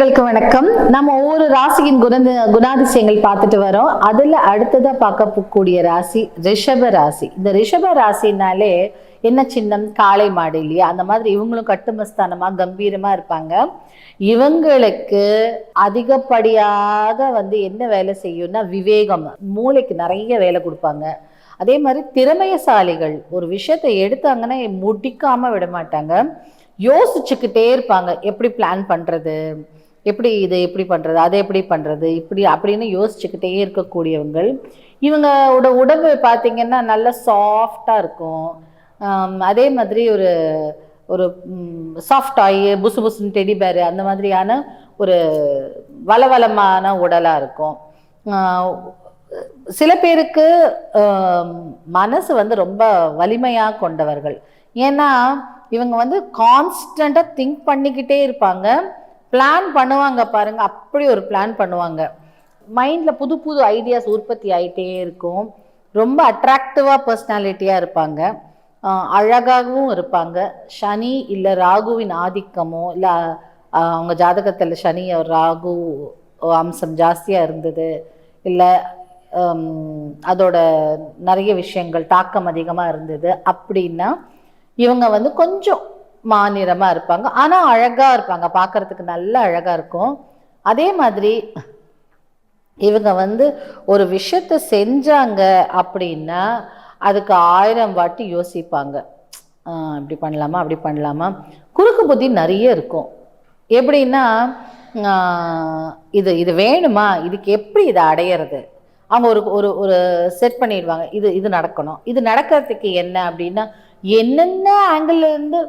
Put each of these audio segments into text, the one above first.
வணக்கம். நம்ம ஒவ்வொரு ராசியின் குண குணாதிசயங்கள் பார்த்துட்டு வரோம். அதுல பார்க்க பார்க்கக்கூடிய ராசி ரிஷப ராசி. இந்த ரிஷப ராசினாலே என்ன சின்னம்? காளை மாடு இல்லையா? அந்த மாதிரி இவங்களும் கட்டுமஸ்தானமாக கம்பீரமாக இருப்பாங்க. இவங்களுக்கு அதிகப்படியாக வந்து என்ன வேலை செய்யும்னா விவேகம். மூளைக்கு நிறைய வேலை கொடுப்பாங்க. அதே மாதிரி திறமையசாலிகள். ஒரு விஷயத்தை எடுத்தாங்கன்னா முடிக்காமல் விட மாட்டாங்க யோசிச்சுக்கிட்டே இருப்பாங்க. எப்படி பிளான் பண்ணுறது எப்படி இது எப்படி பண்ணுறது அதை எப்படி பண்ணுறது இப்படி அப்படின்னு யோசிச்சுக்கிட்டே இருக்கக்கூடியவங்கள். இவங்களோட உடம்பு பார்த்தீங்கன்னா நல்ல சாஃப்டாக இருக்கும். அதே மாதிரி ஒரு ஒரு சாஃப்ட் ஆயி புசு புசுன்னு டெடி பேர் அந்த மாதிரியான ஒரு வளவளமான உடலாக இருக்கும். சில பேருக்கு மனசு வந்து ரொம்ப வலிமையாக கொண்டவர்கள். ஏன்னா இவங்க வந்து கான்ஸ்டண்ட்டாக திங்க் பண்ணிக்கிட்டே இருப்பாங்க. பிளான் பண்ணுவாங்க பாருங்க. அப்படி ஒரு பிளான் பண்ணுவாங்க. மைண்டில் புது புது ஐடியாஸ் உற்பத்தி ஆகிட்டே இருக்கும். ரொம்ப அட்ராக்டிவாக பர்சனாலிட்டியாக இருப்பாங்க. அழகாகவும் இருப்பாங்க. சனி இல்லை ராகுவின் ஆதிக்கமோ இல்லை அவங்க ஜாதகத்தில் சனி ராகு அம்சம் ஜாஸ்தியாக இருந்தது இல்லை அதோட நிறைய விஷயங்கள் தாக்கம் அதிகமாக இருந்தது அப்படின்னா இவங்க வந்து கொஞ்சம் மாநிறமா இருப்பாங்க. ஆனால் அழகாக இருப்பாங்க. பார்க்கறதுக்கு நல்ல அழகாக இருக்கும். அதே மாதிரி இவங்க வந்து ஒரு விஷயத்த செஞ்சாங்க அப்படின்னா அதுக்கு ஆயிரம் வாட்டி யோசிப்பாங்க. இப்படி பண்ணலாமா? அப்படி பண்ணலாமா? குறுக்கு புத்தி நிறைய இருக்கும். எப்படின்னா இது இது வேணுமா? இதுக்கு எப்படி இதை அடையிறது? அவங்க ஒரு ஒரு ஒரு செட் பண்ணிடுவாங்க. இது இது நடக்கணும். இது நடக்கிறதுக்கு என்ன அப்படின்னா என்னென்ன ஆங்கிள் இருந்து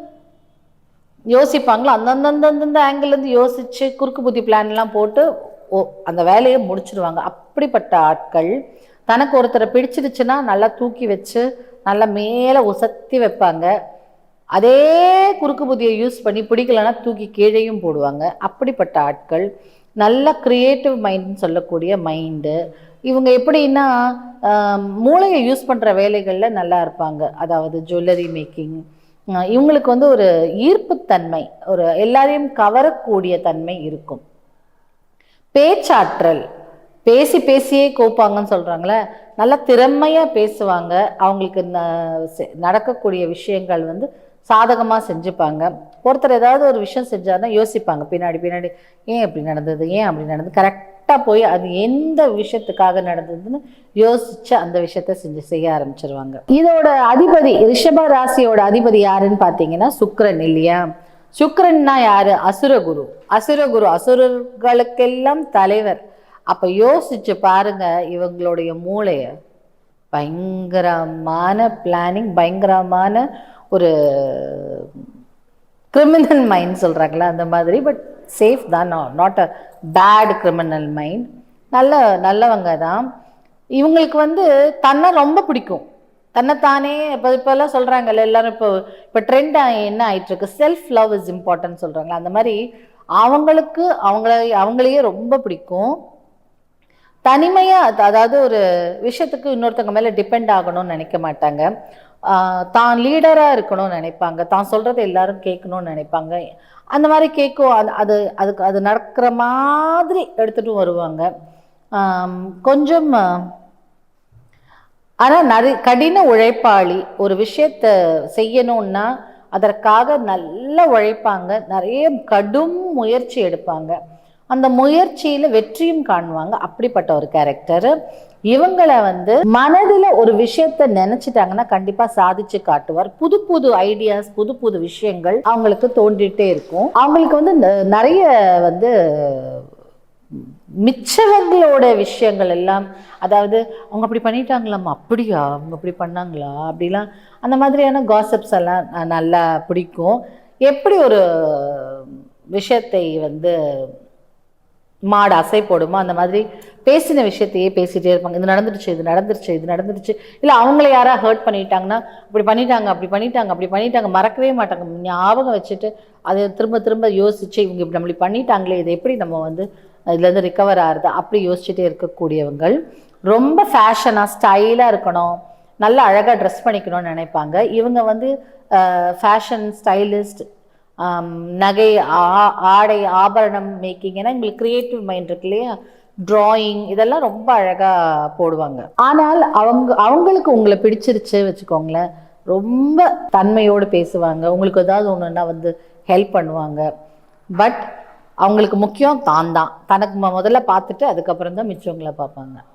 யோசிப்பாங்களோ? அந்தந்த ஆங்கிள்லேருந்து யோசித்து குறுக்கு புத்தி பிளான்லாம் போட்டு ஓ அந்த வேலையை முடிச்சிடுவாங்க அப்படிப்பட்ட ஆட்கள் தனக்கு ஒருத்தரை பிடிச்சிருச்சுன்னா நல்லா தூக்கி வச்சு நல்லா மேலே உசத்தி வைப்பாங்க. அதே குறுக்கு புத்தியை யூஸ் பண்ணி பிடிக்கலன்னா தூக்கி கீழேயும் போடுவாங்க. அப்படிப்பட்ட ஆட்கள் நல்ல கிரியேட்டிவ் மைண்ட்னு சொல்லக்கூடிய மைண்டு இவங்க எப்படின்னா மூளையை யூஸ் பண்ணுற வேலைகளில் நல்லா இருப்பாங்க. அதாவது ஜுவல்லரி மேக்கிங் இவங்களுக்கு வந்து ஒரு ஈர்ப்புத்தன்மை ஒரு எல்லாரையும் கவரக்கூடிய தன்மை இருக்கும். பேச்சாற்றல் பேசி பேசியே கோப்பாங்கன்னு சொல்கிறாங்களே நல்லா திறமையாக பேசுவாங்க. அவங்களுக்கு ந- செ- நடக்கக்கூடிய விஷயங்கள் வந்து சாதகமாக செஞ்சுப்பாங்க. ஒருத்தர் ஏதாவது ஒரு விஷயம் செஞ்சாருன்னா யோசிப்பாங்க. பின்னாடி பின்னாடி ஏன் இப்படி நடந்தது? ஏன் அப்படி நடந்தது? கரெக்டாக போய் அது எந்த விஷயத்துக்காக நடந்ததுன்னு யோசிச்சு அந்த விஷயத்த செஞ்சு செய்ய ஆரம்பிச்சிருவாங்க. இதோட அதிபதி ரிஷப ராசியோட அதிபதி யாருன்னு பார்த்தீங்கன்னா சுக்ரன் இல்லையா? சுக்ரன்னா யாரு? அசுரகுரு. அசுரகுரு அசுரர்களுக்கெல்லாம் தலைவர். அப்போ யோசிச்சு பாருங்க இவங்களுடைய மூளைய. பயங்கரமான பிளானிங் பயங்கரமான ஒரு கிரிமினல் மைண்ட் சொல்கிறாங்களே அந்த மாதிரி. பட் சேஃப் தான். Not a bad criminal mind நல்ல நல்லவங்க தான். இவங்களுக்கு வந்து தன்னை ரொம்ப பிடிக்கும். தன்னைத்தானே இப்போ இப்போல்லாம் சொல்கிறாங்கல்ல எல்லாரும் இப்போ இப்போ ட்ரெண்ட் என்ன ஆயிட்டுருக்கு? செல்ஃப் லவ் இஸ் இம்பார்ட்டன்ட் சொல்கிறாங்களா அந்த மாதிரி அவங்களுக்கு அவங்கள அவங்களையே ரொம்ப பிடிக்கும். தனிமையாக அதாவது ஒரு விஷயத்துக்கு இன்னொருத்தவங்க மேலே டிபெண்ட் ஆகணும்னு நினைக்க மாட்டாங்க. தான் லீடராக இருக்கணும்னு நினைப்பாங்க. தான் சொல்கிறத எல்லாரும் கேட்கணும்னு நினைப்பாங்க. அந்த மாதிரி கேட்கும் அது அது அதுக்கு அது நடக்கிற மாதிரி எடுத்துட்டு வருவாங்க. கொஞ்சம் ஆனால் நரி கடின உழைப்பாளி ஒரு விஷயத்த செய்யணும்னா அதற்காக நல்லா உழைப்பாங்க. நிறைய கடும் முயற்சி எடுப்பாங்க. அந்த முயற்சியில் வெற்றியும் காணுவாங்க. அப்படிப்பட்ட ஒரு கேரக்டர் இவங்களை வந்து மனதில் ஒரு விஷயத்த நினைச்சிட்டாங்கன்னா கண்டிப்பா சாதிச்சு காட்டுவார். புது புது ஐடியாஸ் புது புது விஷயங்கள் அவங்களுக்கு தோன்றிட்டே இருக்கும். அவங்களுக்கு வந்து ந- நிறைய வந்து மிச்சவர்களோட விஷயங்கள் எல்லாம் அதாவது அவங்க அப்படி பண்ணிட்டாங்களாம்மா அப்படியா? அவங்க அப்படி பண்ணாங்களா? அப்படிலாம் அந்த மாதிரியான காசப்ஸ் எல்லாம் ந- நல்லா பிடிக்கும். எப்படி ஒரு விஷயத்தை வந்து மாடு அசை போடுமோ? அந்த மாதிரி பேசின விஷயத்தையே பேசிகிட்டே இருப்பாங்க. இது நடந்துருச்சு இது நடந்துருச்சு இது நடந்துருச்சு. இல்லை அவங்கள யாரா ஹர்ட் பண்ணிட்டாங்கன்னா இப்படி பண்ணிட்டாங்க அப்படி பண்ணிட்டாங்க அப்படி பண்ணிட்டாங்க மறக்கவே மாட்டாங்க. ஞாபகம் வச்சுட்டு அதை திரும்ப திரும்ப யோசிச்சு இவங்க இப்படி நம்மளி பண்ணிட்டாங்களே இது எப்படி நம்ம வந்து இதுலேருந்து ரிக்கவர் ஆகுறது? அப்படி யோசிச்சுட்டே இருக்கக்கூடியவங்கள் ரொம்ப ஃபேஷனாக ஸ்டைலாக இருக்கணும். நல்ல அழகாக ட்ரெஸ் பண்ணிக்கணும்னு நினைப்பாங்க. இவங்க வந்து ஃபேஷன் ஸ்டைலிஸ்ட் நகை ஆ- ஆடை ஆபரணம் மேக்கிங் ஏன்னா எங்களுக்கு கிரியேட்டிவ் மைண்ட் இருக்கு இல்லையா? டிராயிங் இதெல்லாம் ரொம்ப அழகா போடுவாங்க. ஆனால் அவங்க அவங்களுக்கு உங்களை பிடிச்சிருச்சு வச்சுக்கோங்களேன். ரொம்ப தன்மையோடு பேசுவாங்க. உங்களுக்கு ஏதாவது ஒன்றுன்னா வந்து ஹெல்ப் பண்ணுவாங்க. பட் அவங்களுக்கு முக்கியம் தான் தான் தனக்கு முதல்ல பார்த்துட்டு அதுக்கப்புறம் தான் மிச்சவங்களை பார்ப்பாங்க.